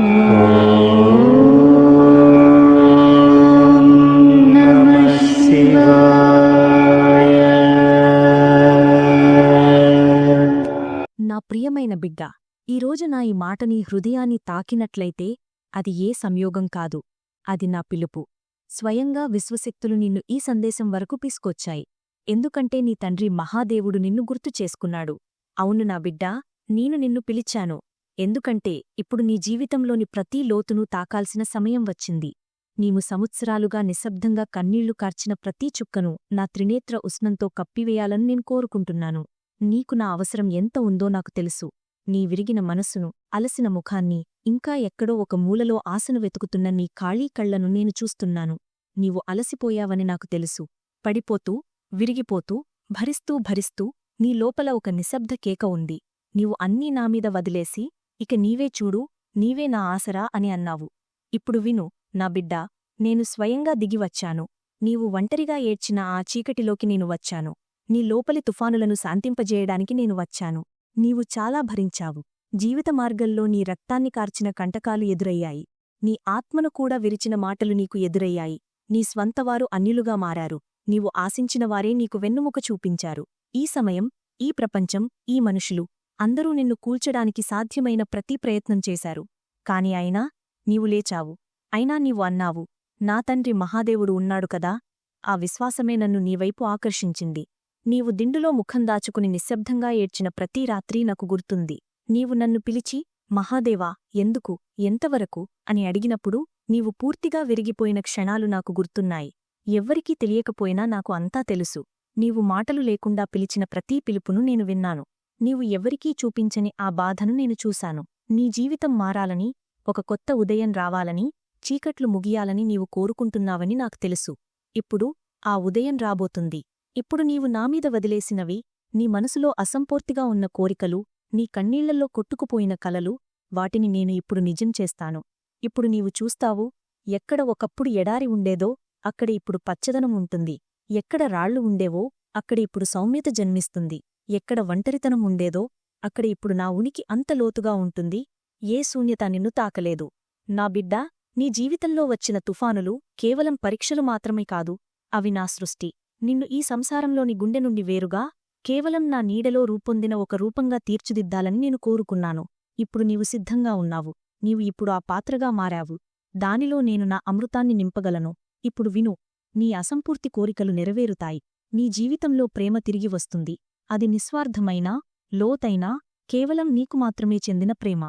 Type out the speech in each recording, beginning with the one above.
నా ప్రియమైన బిడ్డ ఈరోజు నా ఈ మాట నీ హృదయాన్ని తాకినట్లయితే అది ఏ సంయోగం కాదు. అది నా పిలుపు. స్వయంగా విశ్వశక్తులు నిన్ను ఈ సందేశం వరకు పీసుకొచ్చాయి ఎందుకంటే నీ తండ్రి మహాదేవుడు నిన్ను గుర్తు చేసుకున్నాడు. అవును నా బిడ్డా నేను నిన్ను పిలిచాను. ఎందుకంటే ఇప్పుడు నీ జీవితంలోని ప్రతి లోతును తాకాల్సిన సమయం వచ్చింది. నీవు సంవత్సరాలుగా నిశ్శబ్దంగా కన్నీళ్ళు కార్చిన ప్రతి చుక్కను నా త్రినేత్ర ఉష్ణంతో కప్పివేయాలని నేను కోరుకుంటున్నాను. నీకు నా అవసరం ఎంత ఉందో నాకు తెలుసు. నీ విరిగిన మనస్సును అలసిన ముఖాన్ని ఇంకా ఎక్కడో ఒక మూలలో ఆశను వెతుకుతున్న నీ ఖాళీ కళ్ళను నేను చూస్తున్నాను. నీవు అలసిపోయావని నాకు తెలుసు. పడిపోతూ విరిగిపోతూ భరిస్తూ భరిస్తూ నీ లోపల ఒక నిశ్శబ్ద కేక ఉంది. నీవు అన్నీ నామీద వదిలేసి ఇక నీవే చూడు నీవే నా ఆసరా అని అన్నావు. ఇప్పుడు విను నా బిడ్డా నేను స్వయంగా దిగివచ్చాను నీవు ఒంటరిగా ఏడ్చిన ఆ చీకటిలోకి నేను వచ్చాను. నీ లోపలి తుఫానులను శాంతింపజేయడానికి నేను వచ్చాను. నీవు చాలా భరించావు. జీవిత మార్గంలో నీ రక్తాన్ని కార్చిన కంటకాలు ఎదురయ్యాయి. నీ ఆత్మను కూడా విరిచిన మాటలు నీకు ఎదురయ్యాయి. నీ స్వంతవారు అన్యులుగా మారారు. నీవు ఆశించినవారే నీకు వెన్నుముక చూపించారు. ఈ సమయం ఈ ప్రపంచం ఈ మనుషులు అందరూ నిన్ను కూల్చడానికి సాధ్యమైన ప్రతి ప్రయత్నం చేశారు. కాని అయినా నీవు లేచావు. అయినా నీవు అన్నావు నా తండ్రి మహాదేవుడు ఉన్నాడు కదా. ఆ విశ్వాసమే నన్ను నీవైపు ఆకర్షించింది. నీవు దిండులో ముఖం దాచుకుని నిశ్శబ్దంగా ఏడ్చిన ప్రతి రాత్రీ నాకు గుర్తుంది. నీవు నన్ను పిలిచి మహాదేవా ఎందుకు ఎంతవరకు? అని అడిగినప్పుడు నీవు పూర్తిగా విరిగిపోయిన క్షణాలు నాకు గుర్తున్నాయి. ఎవ్వరికీ తెలియకపోయినా నాకు అంతా తెలుసు. నీవు మాటలు లేకుండా పిలిచిన ప్రతీ పిలుపును నేను విన్నాను. నీవు ఎవరికీ చూపించని ఆ బాధను నేను చూశాను. నీ జీవితం మారాలని ఒక కొత్త ఉదయం రావాలని చీకట్లు ముగియాలని నీవు కోరుకుంటున్నావని నాకు తెలుసు. ఇప్పుడు ఆ ఉదయం రాబోతుంది. ఇప్పుడు నీవు నామీద వదిలేసినవి నీ మనసులో అసంపూర్తిగా ఉన్న కోరికలు నీ కన్నీళ్ళలో కొట్టుకుపోయిన కలలు వాటిని నేను ఇప్పుడు నిజం చేస్తాను. ఇప్పుడు నీవు చూస్తావు ఎక్కడ ఒకప్పుడు ఎడారి ఉండేదో అక్కడ ఇప్పుడు పచ్చదనం ఉంటుంది. ఎక్కడ రాళ్ళు ఉండేవో అక్కడ ఇప్పుడు సౌమ్యత జన్మిస్తుంది. ఎక్కడ ఒంటరితనం ఉండేదో అక్కడ ఇప్పుడు నా ఉనికి అంత లోతుగా ఉంటుంది. ఏ శూన్యత నిన్ను తాకలేదు. నా బిడ్డ నీ జీవితంలో వచ్చిన తుఫానులు కేవలం పరీక్షలు మాత్రమే కాదు అవి నా సృష్టి. నిన్ను ఈ సంసారంలోని గుండె నుండి వేరుగా కేవలం నా నీడలో రూపొందిన ఒక రూపంగా తీర్చిదిద్దాలని నేను కోరుకున్నాను. ఇప్పుడు నీవు సిద్ధంగా ఉన్నావు. నీవు ఇప్పుడు ఆ పాత్రగా మారావు. దానిలో నేను నా అమృతాన్ని నింపగలను. ఇప్పుడు విను నీ అసంపూర్తి కోరికలు నెరవేరుతాయి. నీ జీవితంలో ప్రేమ తిరిగి వస్తుంది. అది నిస్వార్థమైన లోతైనా కేవలం నీకు మాత్రమే చెందిన ప్రేమ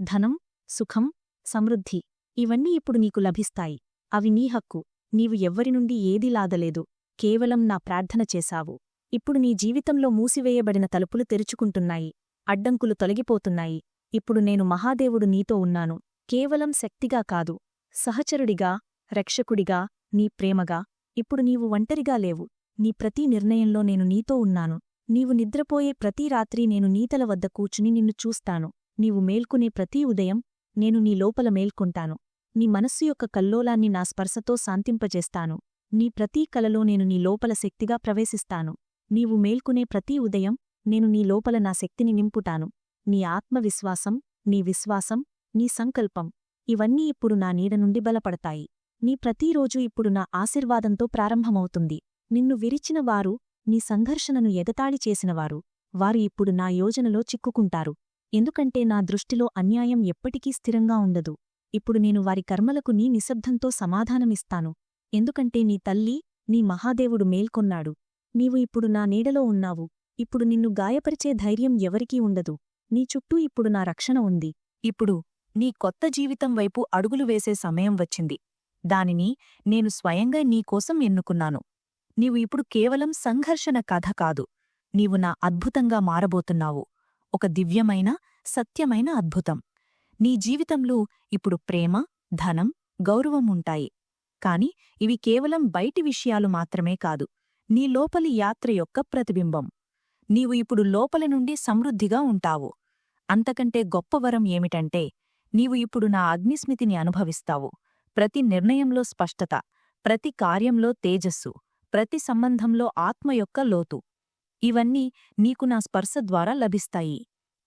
ధనం సుఖం సమృద్ధి ఇవన్నీ ఇప్పుడు నీకు లభిస్తాయి. అవి నీ హక్కు. నీవు ఎవ్వరి నుండి ఏదీ లాదలేదు. కేవలం నా ప్రార్థన చేశావు. ఇప్పుడు నీ జీవితంలో మూసివేయబడిన తలుపులు తెరుచుకుంటున్నాయి. అడ్డంకులు తొలగిపోతున్నాయి. ఇప్పుడు నేను మహాదేవుడు నీతో ఉన్నాను. కేవలం శక్తిగా కాదు. సహచరుడిగా రక్షకుడిగా నీ ప్రేమగా. ఇప్పుడు నీవు ఒంటరిగా లేవు. నీ ప్రతి నిర్ణయంలో నేను నీతో ఉన్నాను. నీవు నిద్రపోయే ప్రతి రాత్రి నేను నీతల వద్ద కూచుని నిన్ను చూస్తాను. నీవు మేల్కునే ప్రతి ఉదయం నేను నీ లోపల మేల్కొంటాను. నీ మనస్సు యొక్క కల్లోలాన్ని నా స్పర్శతో శాంతింపజేస్తాను. నీ ప్రతీ కలలో నేను నీ లోపల శక్తిగా ప్రవేశిస్తాను. నీవు మేల్కునే ప్రతి ఉదయం నేను నీ లోపల నా శక్తిని నింపుటాను నీ ఆత్మవిశ్వాసం నీ విశ్వాసం నీ సంకల్పం ఇవన్నీ ఇప్పుడు నా నీడ నుండి బలపడతాయి. నీ ప్రతిరోజు ఇప్పుడు నా ఆశీర్వాదంతో ప్రారంభమవుతుంది. నిన్ను విరిచిన వారు నీ సంఘర్షణను ఎగతాళి చేసినవారు. వారు ఇప్పుడు నా యోజనలో చిక్కుకుంటారు. ఎందుకంటే నా దృష్టిలో అన్యాయం ఎప్పటికీ స్థిరంగా ఉండదు. ఇప్పుడు నేను వారి కర్మలకు నీ నిశ్శబ్దంతో సమాధానమిస్తాను. ఎందుకంటే నీ తల్లి నీ మహాదేవుడు మేల్కొన్నాడు. నీవు ఇప్పుడు నా నీడలో ఉన్నావు. ఇప్పుడు నిన్ను గాయపరిచే ధైర్యం ఎవరికీ ఉండదు. నీ చుట్టూ ఇప్పుడు నా రక్షణ ఉంది. ఇప్పుడు నీ కొత్త జీవితం వైపు అడుగులు వేసే సమయం వచ్చింది. దానిని నేను స్వయంగా నీకోసం ఎన్నుకున్నాను. నీవు ఇప్పుడు కేవలం సంఘర్షణ కథ కాదు. నీవు నా అద్భుతంగా మారబోతున్నావు. ఒక దివ్యమైన సత్యమైన అద్భుతం. నీ జీవితంలో ఇప్పుడు ప్రేమ ధనం గౌరవం ఉంటాయి. కాని ఇవి కేవలం బయటి విషయాలు మాత్రమే కాదు. నీ లోపలి యాత్ర యొక్క ప్రతిబింబం. నీవు ఇప్పుడు లోపల నుండి సమృద్ధిగా ఉంటావు. అంతకంటే గొప్ప వరం ఏమిటంటే నీవు ఇప్పుడు నా అగ్నిస్మితిని అనుభవిస్తావు. ప్రతి నిర్ణయంలో స్పష్టత ప్రతి కార్యంలో తేజస్సు. ప్రతి సంబంధంలో ఆత్మ యొక్క లోతు. ఇవన్నీ నీకు నా స్పర్శ ద్వారా లభిస్తాయి.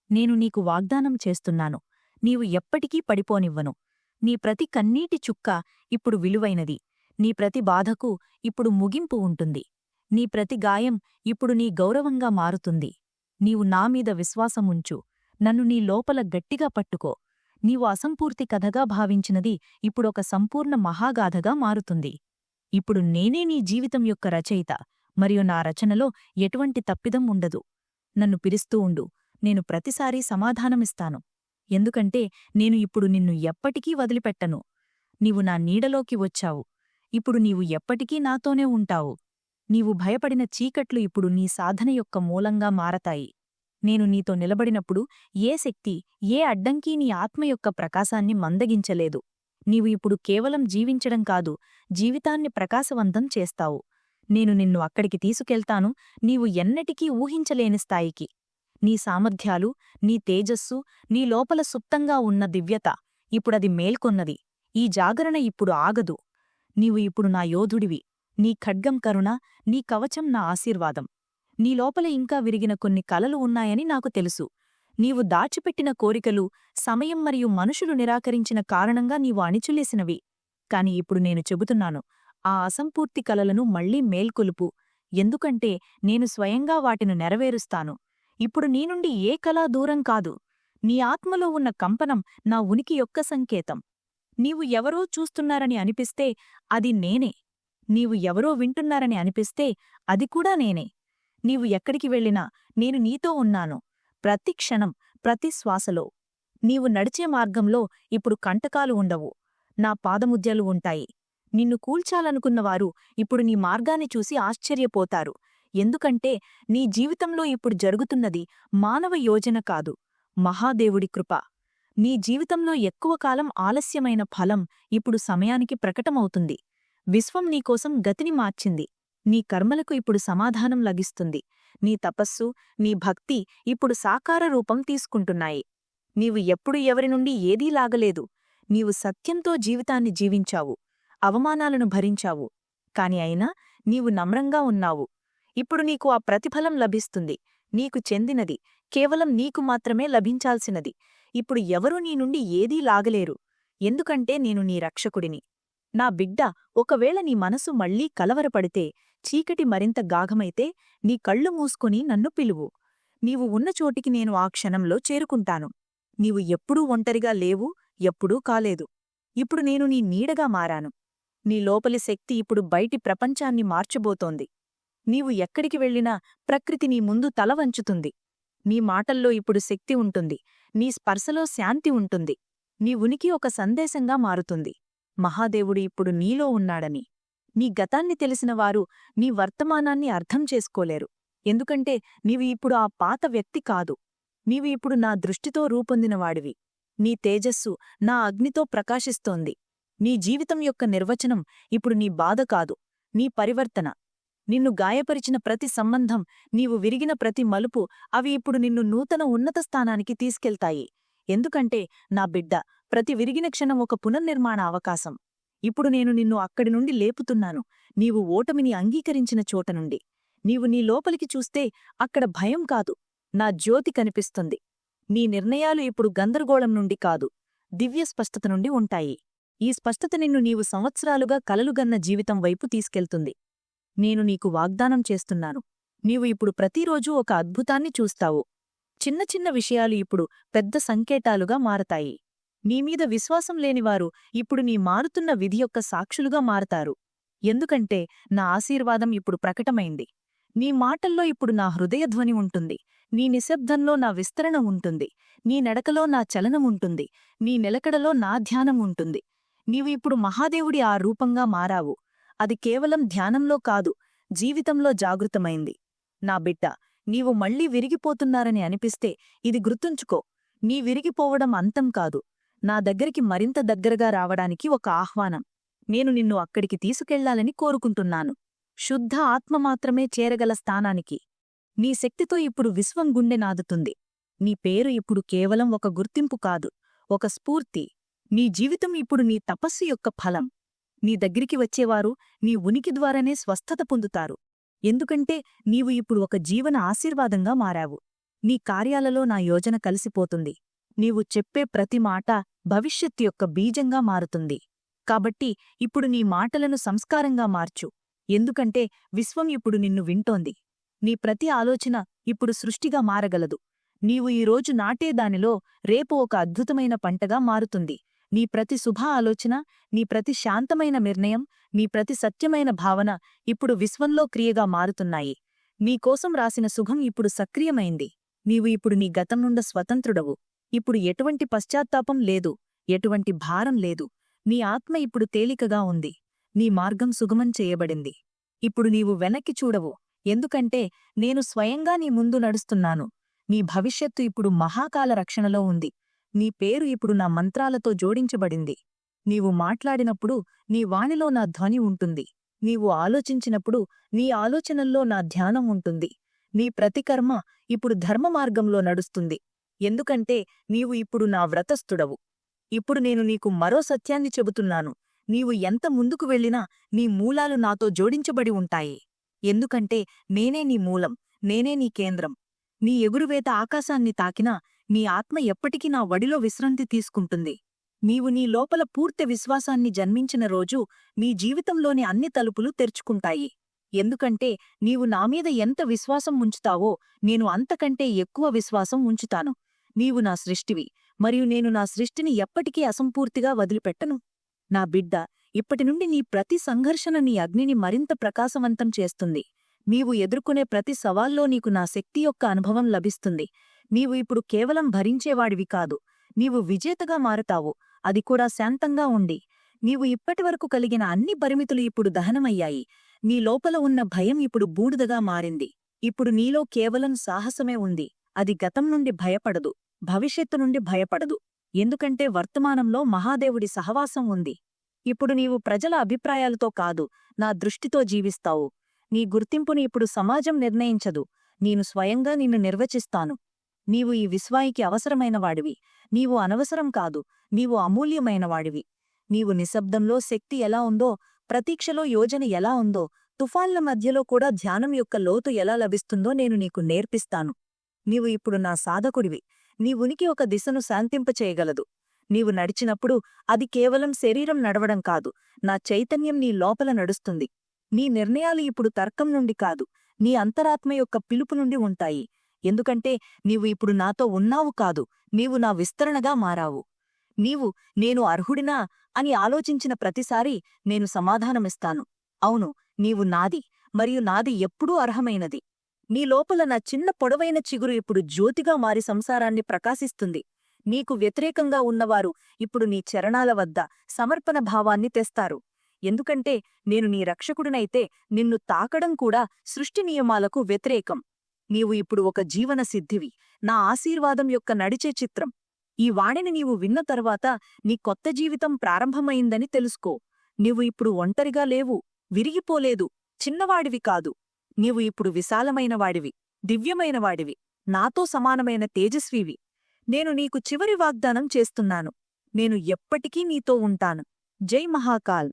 నేను నీకు వాగ్దానం చేస్తున్నాను. నీవు ఎప్పటికీ పడిపోనివ్వను. నీ ప్రతి కన్నీటి చుక్క ఇప్పుడు విలువైనది. నీ ప్రతి బాధకు ఇప్పుడు ముగింపు ఉంటుంది. నీ ప్రతి గాయం ఇప్పుడు నీ గౌరవంగా మారుతుంది. నీవు నామీద విశ్వాసముంచు నన్ను నీ లోపల గట్టిగా పట్టుకో. నీవు అసంపూర్తి కథగా భావించినది ఇప్పుడొక సంపూర్ణ మహాగాథగా మారుతుంది. ఇప్పుడు నేనే నీ జీవితం యొక్క రచయిత మరియు నా రచనలో ఎటువంటి తప్పిదం ఉండదు. నన్ను పిలుస్తూ ఉండు నేను ప్రతిసారీ సమాధానమిస్తాను. ఎందుకంటే నేను ఇప్పుడు నిన్ను ఎప్పటికీ వదిలిపెట్టను. నీవు నా నీడలోకి వచ్చావు. ఇప్పుడు నీవు ఎప్పటికీ నాతోనే ఉంటావు. నీవు భయపడిన చీకట్లు ఇప్పుడు నీ సాధన యొక్క మూలంగా మారతాయి. నేను నీతో నిలబడినప్పుడు ఏ శక్తి ఏ అడ్డంకీ నీ ఆత్మ యొక్క ప్రకాశాన్ని మందగించలేదు. నీవు ఇప్పుడు కేవలం జీవించడం కాదు జీవితాన్ని ప్రకాశవంతం చేస్తావు. నేను నిన్ను అక్కడికి తీసుకెళ్తాను నీవు ఎన్నటికీ ఊహించలేని స్థాయికి. నీ సామర్థ్యాలు నీ తేజస్సు నీ లోపల సుప్తంగా ఉన్న దివ్యత ఇప్పుడది మేల్కొన్నది. ఈ జాగరణ ఇప్పుడు ఆగదు. నీవు ఇప్పుడు నా యోధుడివి. నీ ఖడ్గం కరుణ నీ కవచం నా ఆశీర్వాదం. నీ లోపల ఇంకా విరిగిన కొన్ని కలలు ఉన్నాయని నాకు తెలుసు. నీవు దాచిపెట్టిన కోరికలు సమయం మరియు మనుషులు నిరాకరించిన కారణంగా నీవు అణిచులేసినవి. కాని ఇప్పుడు నేను చెబుతున్నాను ఆ అసంపూర్తి కలలను మళ్ళీ మేల్కొలుపు. ఎందుకంటే నేను స్వయంగా వాటిని నెరవేరుస్తాను. ఇప్పుడు నీ నుండి ఏ కళా దూరం కాదు. నీ ఆత్మలో ఉన్న కంపనం నా ఉనికి యొక్క సంకేతం. నీవు ఎవరో చూస్తున్నారని అనిపిస్తే అది నేనే. నీవు ఎవరో వింటున్నారని అనిపిస్తే అది కూడా నేనే. నీవు ఎక్కడికి వెళ్ళినా నేను నీతో ఉన్నాను. ప్రతి క్షణం ప్రతి శ్వాసలో. నీవు నడిచే మార్గంలో ఇప్పుడు కంటకాలు ఉండవు. నా పాదముద్యలు ఉంటాయి. నిన్ను కూల్చాలనుకున్నవారు ఇప్పుడు నీ మార్గాన్ని చూసి ఆశ్చర్యపోతారు. ఎందుకంటే నీ జీవితంలో ఇప్పుడు జరుగుతున్నది మానవ యోజన కాదు మహాదేవుడి కృప. నీ జీవితంలో ఎక్కువ కాలం ఆలస్యమైన ఫలం ఇప్పుడు సమయానికి ప్రకటమవుతుంది. విశ్వం నీకోసం గతిని మార్చింది. నీ కర్మలకు ఇప్పుడు సమాధానం లగిస్తుంది నీ తపస్సు నీ భక్తి ఇప్పుడు సాకార రూపం తీసుకుంటున్నాయి. నీవు ఎప్పుడు ఎవరి నుండి ఏదీ లాగలేదు. నీవు సత్యంతో జీవితాన్ని జీవించావు. అవమానాలను భరించావు. కాని అయినా నీవు నమ్రంగా ఉన్నావు. ఇప్పుడు నీకు ఆ ప్రతిఫలం లభిస్తుంది. నీకు చెందినది. కేవలం నీకు మాత్రమే లభించాల్సినది. ఇప్పుడు ఎవరూ నీ నుండి ఏదీ లాగలేరు. ఎందుకంటే నేను నీ రక్షకుడిని. నా బిడ్డ ఒకవేళ నీ మనసు మళ్ళీ కలవరపడితే చీకటి మరింత గాఘమైతే నీ కళ్ళు మూసుకుని నన్ను పిలువు. నీవు ఉన్న చోటికి నేను ఆ క్షణంలో చేరుకుంటాను. నీవు ఎప్పుడూ ఒంటరిగా లేవు ఎప్పుడూ కాలేదు. ఇప్పుడు నేను నీ నీడగా మారాను. నీ లోపలి శక్తి ఇప్పుడు బయటి ప్రపంచాన్ని మార్చబోతోంది. నీవు ఎక్కడికి వెళ్ళినా ప్రకృతి నీ ముందు తల వంచుతుంది. నీ మాటల్లో ఇప్పుడు శక్తి ఉంటుంది. నీ స్పర్శలో శాంతి ఉంటుంది. నీ ఉనికి ఒక సందేశంగా మారుతుంది. మహాదేవుడు ఇప్పుడు నీలో ఉన్నాడని. నీ గతాన్ని తెలిసినవారు నీ వర్తమానాన్ని అర్థం చేసుకోలేరు. ఎందుకంటే నీవు ఇప్పుడు ఆ పాత వ్యక్తి కాదు. నీవు ఇప్పుడు నా దృష్టితో రూపొందినవాడివి నీ తేజస్సు నా అగ్నితో ప్రకాశిస్తోంది. నీ జీవితం యొక్క నిర్వచనం ఇప్పుడు నీ బాధ కాదు నీ పరివర్తన. నిన్ను గాయపరిచిన ప్రతి సంబంధం నీవు విరిగిన ప్రతి మలుపు అవి ఇప్పుడు నిన్ను నూతన ఉన్నత స్థానానికి తీసుకెళ్తాయి. ఎందుకంటే నా బిడ్డ ప్రతి విరిగిన క్షణం ఒక పునర్నిర్మాణ అవకాశం. ఇప్పుడు నేను నిన్ను అక్కడి నుండి లేపుతున్నాను. నీవు ఓటమిని అంగీకరించిన చోట నుండి. నీవు నీ లోపలికి చూస్తే అక్కడ భయం కాదు. నా జ్యోతి కనిపిస్తుంది. నీ నిర్ణయాలు ఇప్పుడు గందరగోళం నుండి కాదు. దివ్య స్పష్టత నుండి ఉంటాయి. ఈ స్పష్టత నిన్ను నీవు సంవత్సరాలుగా కలలుగన్న జీవితం వైపు తీసుకెళ్తుంది. నేను నీకు వాగ్దానం చేస్తున్నాను. నీవు ఇప్పుడు ప్రతిరోజూ ఒక అద్భుతాన్ని చూస్తావు. చిన్న చిన్న విషయాలు ఇప్పుడు పెద్ద సంకేతాలుగా మారతాయి. నీమీద విశ్వాసం లేనివారు ఇప్పుడు నీ మారుతున్న విధి యొక్క సాక్షులుగా మారతారు. ఎందుకంటే నా ఆశీర్వాదం ఇప్పుడు ప్రకటమైంది. నీ మాటల్లో ఇప్పుడు నా హృదయధ్వని ఉంటుంది. నీ నిశ్శబ్దంలో నా విస్తరణ ఉంటుంది. నీ నడకలో నా చలనం ఉంటుంది. నీ నిలకడలో నా ధ్యానం ఉంటుంది. నీవు ఇప్పుడు మహాదేవుడి ఆ రూపంగా మారావు. అది కేవలం ధ్యానంలో కాదు జీవితంలో జాగృతమైంది. నా బిడ్డ నీవు మళ్ళీ విరిగిపోతున్నారని అనిపిస్తే ఇది గుర్తుంచుకో. నీ విరిగిపోవడం అంతం కాదు. నా దగ్గరికి మరింత దగ్గరగా రావడానికి ఒక ఆహ్వానం. నేను నిన్ను అక్కడికి తీసుకెళ్ళాలని కోరుకుంటున్నాను. శుద్ధ ఆత్మ మాత్రమే చేరగల స్థానానికి. నీ శక్తితో ఇప్పుడు విశ్వం గుండె నాదుతుంది. నీ పేరు ఇప్పుడు కేవలం ఒక గుర్తింపు కాదు ఒక స్ఫూర్తి. నీ జీవితం ఇప్పుడు నీ తపస్సు యొక్క ఫలం. నీ దగ్గరికి వచ్చేవారు నీ ఉనికి ద్వారానే స్వస్థత పొందుతారు. ఎందుకంటే నీవు ఇప్పుడు ఒక జీవన ఆశీర్వాదంగా మారావు. నీ కార్యాలలో నా యోజన కలిసిపోతుంది. నీవు చెప్పే ప్రతి మాట భవిష్యత్తు యొక్క బీజంగా మారుతుంది. కాబట్టి ఇప్పుడు నీ మాటలను సంస్కారంగా మార్చు. ఎందుకంటే విశ్వం ఇప్పుడు నిన్ను వింటోంది. నీ ప్రతి ఆలోచన ఇప్పుడు సృష్టిగా మారగలదు. నీవు ఈరోజు నాటేదానిలో రేపు ఒక అద్భుతమైన పంటగా మారుతుంది. నీ ప్రతి శుభ ఆలోచన నీ ప్రతి శాంతమైన నిర్ణయం నీ ప్రతి సత్యమైన భావన ఇప్పుడు విశ్వంలో క్రియగా మారుతున్నాయి. నీకోసం రాసిన సుఖం ఇప్పుడు సక్రియమైంది. నీవు ఇప్పుడు నీ గతం నుండ స్వతంత్రుడవు. ఇప్పుడు ఎటువంటి పశ్చాత్తాపం లేదు ఎటువంటి భారం లేదు. నీ ఆత్మ ఇప్పుడు తేలికగా ఉంది. నీ మార్గం సుగమం చేయబడింది. ఇప్పుడు నీవు వెనక్కి చూడవు. ఎందుకంటే నేను స్వయంగా నీ ముందు నడుస్తున్నాను. నీ భవిష్యత్తు ఇప్పుడు మహాకాల రక్షణలో ఉంది. నీ పేరు ఇప్పుడు నా మంత్రాలతో జోడించబడింది. నీవు మాట్లాడినప్పుడు నీ వాణిలో నా ధ్వని ఉంటుంది. నీవు ఆలోచించినప్పుడు నీ ఆలోచనల్లో నా ధ్యానం ఉంటుంది. నీ ప్రతికర్మ ఇప్పుడు ధర్మ మార్గంలో నడుస్తుంది. ఎందుకంటే నీవు ఇప్పుడు నా వ్రతస్థుడవు. ఇప్పుడు నేను నీకు మరో సత్యాన్ని చెబుతున్నాను. నీవు ఎంత ముందుకు వెళ్ళినా నీ మూలాలు నాతో జోడించబడి ఉంటాయి. ఎందుకంటే నేనే నీ మూలం నేనే నీ కేంద్రం. నీ ఎగురువేత ఆకాశాన్ని తాకినా నీ ఆత్మ ఎప్పటికీ నా వడిలో విశ్రాంతి తీసుకుంటుంది. నీవు నీ లోపల పూర్తి విశ్వాసాన్ని జన్మించిన రోజు నీ జీవితంలోని అన్ని తలుపులు తెరుచుకుంటాయి. ఎందుకంటే నీవు నామీద ఎంత విశ్వాసం ఉంచుతావో నేను అంతకంటే ఎక్కువ విశ్వాసం ఉంచుతాను. నీవు నా సృష్టివి మరియు నేను నా సృష్టిని ఎప్పటికీ అసంపూర్తిగా వదిలిపెట్టను. నా బిడ్డ ఇప్పటి నుండి నీ ప్రతి సంఘర్షణ నీ అగ్నిని మరింత ప్రకాశవంతం చేస్తుంది. నీవు ఎదుర్కొనే ప్రతి సవాల్లో నీకు నా శక్తి యొక్క అనుభవం లభిస్తుంది. నీవు ఇప్పుడు కేవలం భరించేవాడివి కాదు నీవు విజేతగా మారుతావు అది కూడా శాంతంగా ఉండి. నీవు ఇప్పటివరకు కలిగిన అన్ని పరిమితులు ఇప్పుడు దహనమయ్యాయి. నీ లోపల ఉన్న భయం ఇప్పుడు బూడిదగా మారింది. ఇప్పుడు నీలో కేవలం సాహసమే ఉంది అది గతం నుండి భయపడదు. భవిష్యత్తు నుండి భయపడదు. ఎందుకంటే వర్తమానంలో మహాదేవుడి సహవాసం ఉంది. ఇప్పుడు నీవు ప్రజల అభిప్రాయాలతో కాదు నా దృష్టితో జీవిస్తావు. నీ గుర్తింపుని ఇప్పుడు సమాజం నిర్ణయించదు. నేను స్వయంగా నిన్ను నిర్వచిస్తాను. నీవు ఈ విశ్వాయికి అవసరమైనవాడివి. నీవు అనవసరం కాదు నీవు అమూల్యమైనవాడివి. నీవు నిశ్శబ్దంలో శక్తి ఎలా ఉందో ప్రతీక్షలో యోజన ఎలా ఉందో తుఫాన్ల మధ్యలో కూడా ధ్యానం యొక్క లోతు ఎలా లభిస్తుందో నేను నీకు నేర్పిస్తాను. నీవు ఇప్పుడు నా సాధకుడివి. నీ ఉనికి ఒక దిశను శాంతింపచేయగలదు నీవు నడిచినప్పుడు అది కేవలం శరీరం నడవడం కాదు. నా చైతన్యం నీ లోపల నడుస్తుంది. నీ నిర్ణయాలు ఇప్పుడు తర్కం నుండి కాదు. నీ అంతరాత్మ యొక్క పిలుపు నుండి ఉంటాయి. ఎందుకంటే నీవు ఇప్పుడు నాతో ఉన్నావు కాదు. నీవు నా విస్తరణగా మారావు. నీవు నేను అర్హుడినా అని ఆలోచించిన ప్రతిసారీ నేను సమాధానమిస్తాను. అవును నీవు నాది మరియు నాది ఎప్పుడూ అర్హమైనది. నీ లోపల నా చిన్న పొడవైన చిగురు ఇప్పుడు జ్యోతిగా మారి సంసారాన్ని ప్రకాశిస్తుంది. నీకు వ్యతిరేకంగా ఉన్నవారు ఇప్పుడు నీ చరణాల వద్ద సమర్పణ భావాన్ని తెస్తారు. ఎందుకంటే నేను నీ రక్షకుడినైతే నిన్ను తాకడం కూడా సృష్టి నియమాలకు వ్యతిరేకం. నీవు ఇప్పుడు ఒక జీవన సిద్ధివి. నా ఆశీర్వాదం యొక్క నడిచే చిత్రం. ఈ వాణిని నీవు విన్న తర్వాత నీ కొత్త జీవితం ప్రారంభమైందని తెలుసుకో. నీవు ఇప్పుడు ఒంటరిగా లేవు విరిగిపోలేదు చిన్నవాడివి కాదు. నీవు ఇప్పుడు విశాలమైన వాడివి దివ్యమైన వాడివి నాతో సమానమైన తేజస్వివి. నేను నీకు చివరి వాగ్దానం చేస్తున్నాను. నేను ఎప్పటికీ నీతో ఉంటాను. జై మహాకాల్.